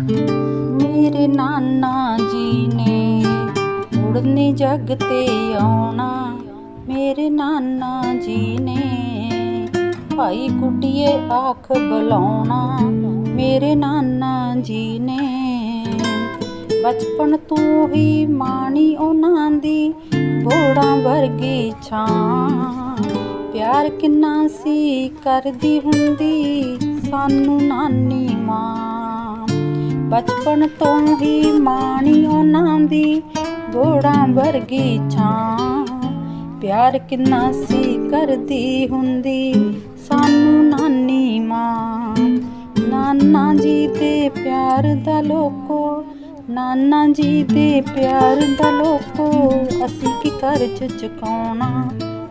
ਮੇਰੇ ਨਾਨਾ ਜੀ ਨੇ ਮੁੜਨੇ ਜੱਗ ਤੇ ਆਉਣਾ। ਮੇਰੇ ਨਾਨਾ ਜੀ ਨੇ ਭਾਈ ਗੁੱਡੀਏ ਆਖ ਬੁਲਾਉਣਾ। ਮੇਰੇ ਨਾਨਾ ਜੀ ਨੇ ਬਚਪਨ ਤੋਂ ਹੀ ਮਾਣੀ ਉਹਨਾਂ ਦੀ ਬੋੜਾਂ ਵਰਗੀ ਛਾਂ। ਪਿਆਰ ਕਿੰਨਾ ਸੀ ਕਰਦੀ ਹੁੰਦੀ, ਸਾਨੂੰ ਨਾਨੀ ਮਾਂ। ਬਚਪਨ ਤੋਂ ਹੀ ਮਾਣੀ ਉਹਨਾਂ ਦੀ ਗੋੜਾਂ ਵਰਗੀ ਛਾਂ। ਪਿਆਰ ਕਿੰਨਾ ਸੀ ਕਰਦੀ ਹੁੰਦੀ, ਸਾਨੂੰ ਨਾਨੀ ਮਾਂ। ਨਾਨਾ ਜੀ ਦੇ ਪਿਆਰ ਦਾ ਲੋਕੋ, ਨਾਨਾ ਜੀ ਦੇ ਪਿਆਰ ਦਾ ਲੋਕੋ, ਅਸੀਂ ਕੀ ਕਰਜ਼ ਚੁਕਾਉਣਾ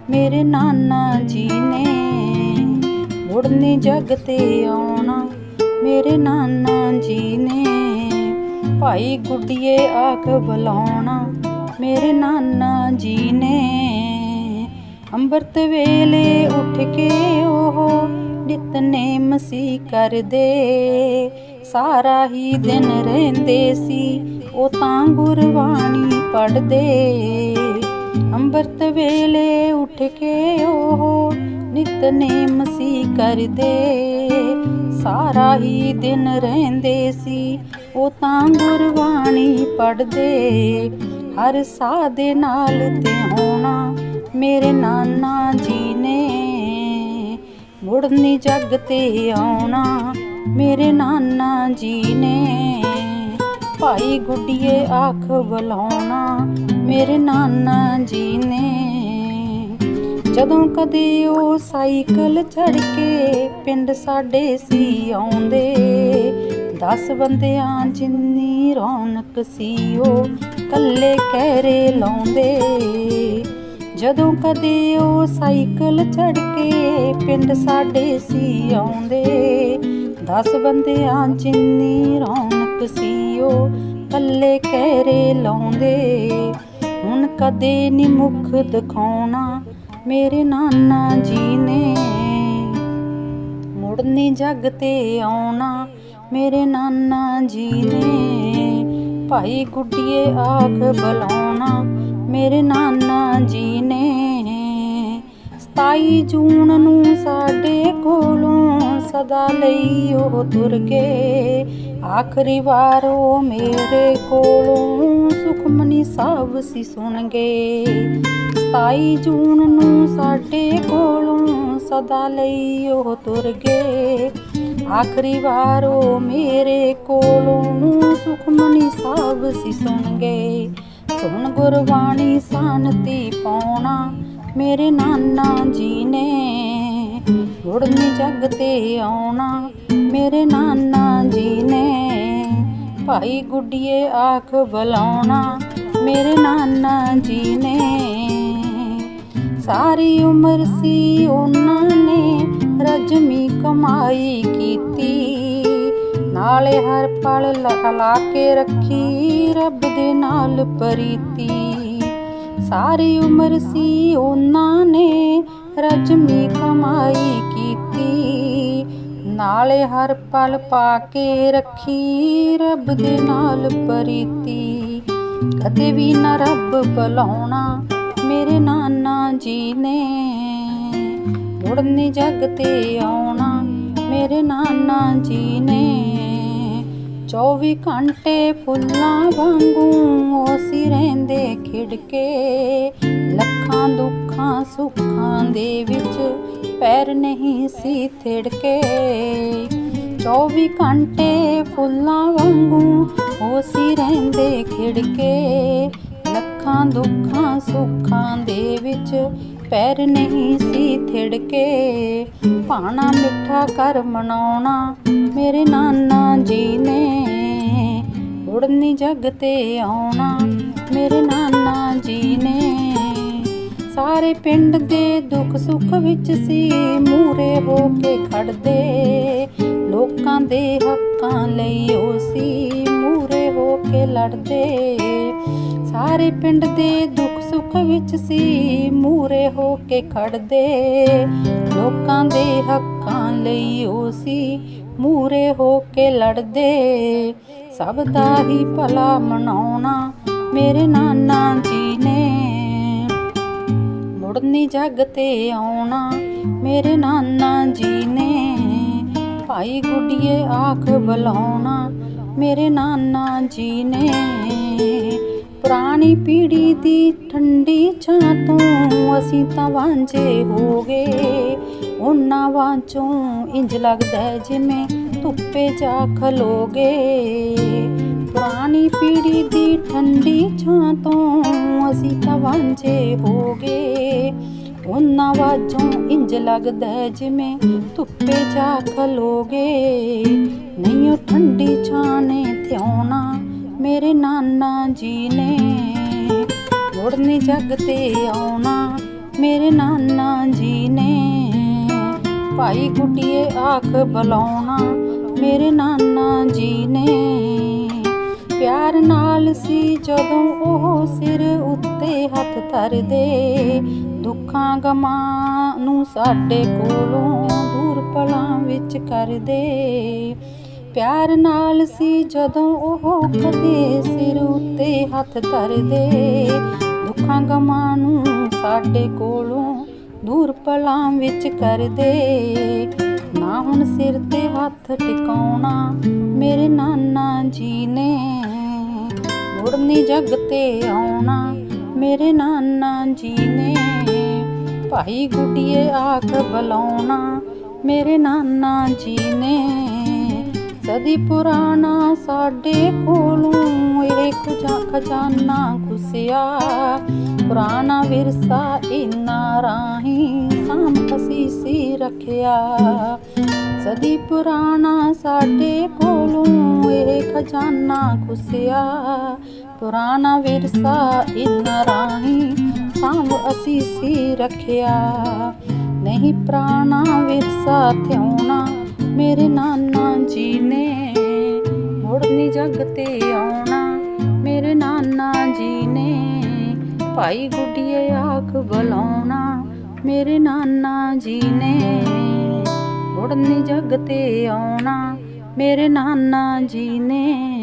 ਮੇਰੇ ਨਾਨਾ ਜੀ ਨੇ। ਮੁੜਨੇ ਜਗ ਤੇ ਆਉਣਾ ਮੇਰੇ ਨਾਨਾ ਜੀ ਨੇ। ਭਾਈ ਗੁੱਡੀਏ ਆਖ ਬੁਲਾਉਣਾ ਮੇਰੇ ਨਾਨਾ ਜੀ ਨੇ। ਅੰਮ੍ਰਿਤ ਵੇਲੇ ਉੱਠ ਕੇ ਉਹ ਨਿਤਨੇਮ ਸੀ ਕਰਦੇ। ਸਾਰਾ ਹੀ ਦਿਨ ਰਹਿੰਦੇ ਸੀ, ਉਹ ਤਾਂ ਗੁਰਬਾਣੀ ਪੜ੍ਹਦੇ। ਅੰਮ੍ਰਿਤ ਵੇਲੇ ਉੱਠ ਕੇ ਉਹ ਨਿਤਨੇਮ ਸੀ ਕਰਦੇ। ਸਾਰਾ ਹੀ ਦਿਨ ਰਹਿੰਦੇ ਸੀ। ਉਹ ਤਾਂ ਗੁਰਬਾਣੀ ਪੜ੍ਹਦੇ। ਹਰ ਸਾਹ ਦੇ ਨਾਲ ਤੇ ਹੋਣਾ ਮੇਰੇ ਨਾਨਾ ਜੀ ਨੇ। ਮੁੜਨੀ ਜੱਗ ਤੇ ਆਉਣਾ ਮੇਰੇ ਨਾਨਾ ਜੀ ਨੇ। ਭਾਈ ਗੁੱਡੀਏ ਆਖ ਬੁਲਾਉਣਾ ਮੇਰੇ ਨਾਨਾ ਜੀ ਨੇ। ਜਦੋਂ ਕਦੇ ਉਹ ਸਾਈਕਲ ਚੜ ਕੇ ਪਿੰਡ ਸਾਡੇ ਸੀ ਆਉਂਦੇ, ਦਸ ਬੰਦਿਆਂ ਜਿੰਨੀ ਰੌਣਕ ਸੀ ਉਹ ਕੱਲੇ ਕਹਿਰੇ ਲਾਉਂਦੇ। ਜਦੋਂ ਕਦੇ ਉਹ ਸਾਈਕਲ ਚੜ ਕੇ ਪਿੰਡ ਸਾਡੇ ਸੀ ਆਉਂਦੇ, ਦਸ ਬੰਦਿਆਂ ਜਿੰਨੀ ਰੌਣਕ ਸੀ ਉਹ ਕੱਲੇ ਕਹਿਰੇ ਲਾਉਂਦੇ। ਹੁਣ ਕਦੇ ਨੀ ਮੁਖ ਦਿਖਾਉਣਾ ਮੇਰੇ ਨਾਨਾ ਜੀ ਨੇ ਮੁੜਨੀ ਜੱਗ ਤੇ ਆਉਣਾ ਮੇਰੇ ਨਾਨਾ ਜੀ ਨੇ। ਭਾਈ ਗੁੱਡੀਏ ਆਖ ਬੁਲਾਉਣਾ ਮੇਰੇ ਨਾਨਾ ਜੀ ਨੇ। 27 ਜੂਨ ਨੂੰ ਸਾਡੇ ਕੋਲੋਂ ਸਦਾ ਲਈ ਉਹ ਤੁਰ ਗਏ। ਆਖਰੀ ਵਾਰ ਉਹ ਮੇਰੇ ਕੋਲੋਂ ਸੁਖਮਨੀ ਸਾਹਿਬ ਸੀ ਸੁਣ ਗਏ 27 ਜੂਨ ਨੂੰ ਸਾਡੇ ਕੋਲੋਂ ਸਦਾ ਲਈ ਉਹ ਤੁਰ ਗਏ ਆਖਰੀ ਵਾਰ ਉਹ ਮੇਰੇ ਕੋਲੋਂ ਸੁਖਮਨੀ ਸਾਹਿਬ ਸੀ ਸੁਣ ਗਏ ਸੁਣ ਗੁਰਬਾਣੀ ਸਾਨਤੀ ਪਾਉਣਾ ਮੇਰੇ ਨਾਨਾ ਜੀ ਨੇ। ਮੁੜਨੀ ਜੱਗ ਤੇ ਆਉਣਾ ਮੇਰੇ ਨਾਨਾ ਜੀ ਨੇ। ਭਾਈ ਗੁੱਡੀਏ ਆਖ ਬੁਲਾਉਣਾ ਮੇਰੇ ਨਾਨਾ ਜੀ ਨੇ। ਸਾਰੀ ਉਮਰ ਸੀ ਉਹਨਾਂ ਨੇ ਰਜਮੀ ਕਮਾਈ ਕੀਤੀ। ਨਾਲੇ ਹਰ ਪਲ ਲਾ ਕੇ ਰੱਖੀ, ਰੱਬ ਦੇ ਨਾਲ ਪ੍ਰੀਤੀ। ਸਾਰੀ ਉਮਰ ਸੀ ਉਹਨਾਂ ਨੇ ਰਜਮੀ ਕਮਾਈ ਕੀਤੀ। ਨਾਲੇ ਹਰ ਪਲ ਪਾ ਕੇ ਰੱਖੀ ਰੱਬ ਦੇ ਨਾਲ ਪ੍ਰੀਤੀ। ਕਦੇ ਵੀ ਨਾ ਰੱਬ ਬੁਲਾਉਣਾ ਮੇਰੇ ਨਾਨਾ ਜੀ ਨੇ। ਮੁੜਨੇ ਜਗ ਤੇ ਆਉਣਾ ਮੇਰੇ ਨਾਨਾ ਜੀ ਨੇ। 24 ਘੰਟੇ ਫੁੱਲਾਂ ਵਾਂਗੂ ਉਸੀ ਰਹਿੰਦੇ ਖਿੜ ਕੇ ਲੱਖਾਂ ਦੁੱਖਾਂ ਸੁੱਖਾਂ ਦੇ ਵਿੱਚ ਪੈਰ ਨਹੀਂ ਸੀ ਥਿੜਕੇ। 24 ਘੰਟੇ ਫੁੱਲਾਂ ਵਾਂਗੂ ਉਸੀ ਰਹਿੰਦੇ ਖਿੜਕੇ। ਲੱਖਾਂ ਦੁੱਖਾਂ ਸੁੱਖਾਂ ਦੇ ਵਿੱਚ ਪੈਰ ਨਹੀਂ ਸੀ ਥਿੜਕੇ। ਭਾਣਾ ਮਿੱਠਾ ਕਰ ਮਨਾਉਣਾ ਮੇਰੇ ਨਾਨਾ ਜੀ ਨੇ। ਉੜਨੀ ਜੱਗ ਤੇ ਆਉਣਾ ਮੇਰੇ ਨਾਨਾ ਜੀ ਨੇ। ਸਾਰੇ ਪਿੰਡ ਦੇ ਦੁੱਖ ਸੁੱਖ ਵਿੱਚ ਸੀ ਮੂਰੇ ਹੋ ਕੇ ਖੜਦੇ। ਲੋਕਾਂ ਦੇ ਹੱਕਾਂ ਲਈ ਉਹ ਸੀ ਮੂਰੇ ਹੋ ਕੇ ਲੜਦੇ। ਸਾਰੇ ਪਿੰਡ ਦੇ ਦੁੱਖ ਸੁੱਖ ਵਿੱਚ ਸੀ ਮੂਰੇ ਹੋ ਕੇ ਖੜਦੇ। ਲੋਕਾਂ ਦੇ ਹੱਕਾਂ ਲਈ ਉਹ ਸੀ ਮੂਰੇ ਹੋ ਕੇ ਲੜਦੇ। ਸਭ ਦਾ ਹੀ ਭਲਾ ਮਨਾਉਣਾ ਮੇਰੇ ਨਾਨਾ ਜੀ ਮੁੜਨੀ ਜੱਗ ਤੇ ਆਉਣਾ। ਮੇਰੇ ਨਾਨਾ ਜੀ ਨੇ ਭਾਈ ਗੁੱਡੀਏ ਆਖ ਬੁਲਾਉਣਾ। ਮੇਰੇ ਨਾਨਾ ਜੀ ਨੇ ਪੁਰਾਣੀ ਪੀੜੀ ਦੀ ਠੰਡੀ ਛਾਂ ਤੋਂ ਅਸੀਂ ਤਾਂ ਵਾਂਝੇ ਹੋ ਗਏ। ਉਹਨਾਂ ਵਾਂਚੋਂ ਇੰਜ ਲੱਗਦਾ ਜਿਵੇਂ ਧੁੱਪੇ ਜਾ ਖਲੋਗੇ ਪਾਣੀ ਪੀੜੀ ਦੀ ਠੰਡੀ ਛਾਂ ਤੋਂ ਅਸੀਂ ਤਾਂ ਵਾਂਝੇ ਹੋ ਗਏ। ਉਹਨਾਂ ਵਾਜੋਂ ਇੰਜ ਲੱਗਦਾ ਜਿਵੇਂ ਧੁੱਪੇ ਜਾ ਖਲੋਗੇ। ਨਹੀਂ ਉਹ ਠੰਡੀ ਛਾਂ ਨੇ ਥਿਉਣਾ ਮੇਰੇ ਨਾਨਾ ਜੀ ਨੇ। ਮੁੜਨੀ ਜੱਗ ਤੇ ਆਉਣਾ ਮੇਰੇ ਨਾਨਾ ਜੀ ਨੇ। ਭਾਈ ਕੁੱਟੀਏ ਆਖ ਬੁਲਾਉਣਾ ਮੇਰੇ ਨਾਨਾ ਜੀ ਨੇ। ਪਿਆਰ ਨਾਲ ਸੀ ਜਦੋਂ ਉਹ ਸਿਰ ਉੱਤੇ ਹੱਥ ਧਰਦੇ। ਦੁੱਖਾਂ ਗਮਾਂ ਨੂੰ ਸਾਡੇ ਕੋਲੋਂ ਦੂਰ ਪਲਾਂ ਵਿੱਚ ਕਰਦੇ। ਪਿਆਰ ਨਾਲ ਸੀ ਜਦੋਂ ਉਹ ਕਦੇ ਸਿਰ ਉੱਤੇ ਹੱਥ ਧਰਦੇ। ਦੁੱਖਾਂ ਗਮਾਂ ਨੂੰ ਸਾਡੇ ਕੋਲੋਂ ਦੂਰ ਪਲਾਂ ਵਿੱਚ ਕਰਦੇ। ਨਾ ਹੁਣ ਸਿਰ ਤੇ ਹੱਥ ਟਿਕਾਉਣਾ ਮੇਰੇ ਨਾਨਾ ਜੀ ਨੇ। ਮੁੜਨੀ ਜੱਗ ਤੇ ਆਉਣਾ ਮੇਰੇ ਨਾਨਾ ਜੀ ਨੇ। ਭਾਈ ਗੁੱਡੀਏ ਆਖ ਬੁਲਾਉਣਾ ਮੇਰੇ ਨਾਨਾ ਜੀ ਨੇ। ਸਦੀ ਪੁਰਾਣਾ ਸਾਡੇ ਕੋਲੋਂ ਇਹ ਖੁਜਾ ਖਜ਼ਾਨਾ ਖੁਸਿਆ ਪੁਰਾਣਾ ਵਿਰਸਾ ਇਨਾ ਰਾਹੀਂ ਸਾਂਭ ਅਸੀਂ ਸੀ ਰੱਖਿਆ। ਸਦੀ ਪੁਰਾਣਾ ਸਾਡੇ ਕੋਲੋਂ ਇਹ ਖਜ਼ਾਨਾ ਖੁਸਿਆ ਪੁਰਾਣਾ ਵਿਰਸਾ ਇਨਾ ਰਾਹੀਂ ਸਾਂਭ ਅਸੀਂ ਸੀ ਰੱਖਿਆ। ਨਹੀਂ ਪੁਰਾਣਾ ਵਿਰਸਾ ਥਿਉਣਾ ਮੇਰੇ ਨਾਨਾ ਜੀ ਨੇ ਮੁੜਨੀ ਜੱਗ ਤੇ ਆਉਣਾ ਮੇਰੇ ਨਾਨਾ ਜੀ ਨੇ। ਭਾਈ ਗੁੱਡੀਏ ਆਖ ਬੁਲਾਉਣਾ, ਮੇਰੇ ਨਾਨਾ ਜੀ ਨੇ। ਮੁੜਨੀ ਜੱਗ ਤੇ ਆਉਣਾ, ਮੇਰੇ ਨਾਨਾ ਜੀ ਨੇ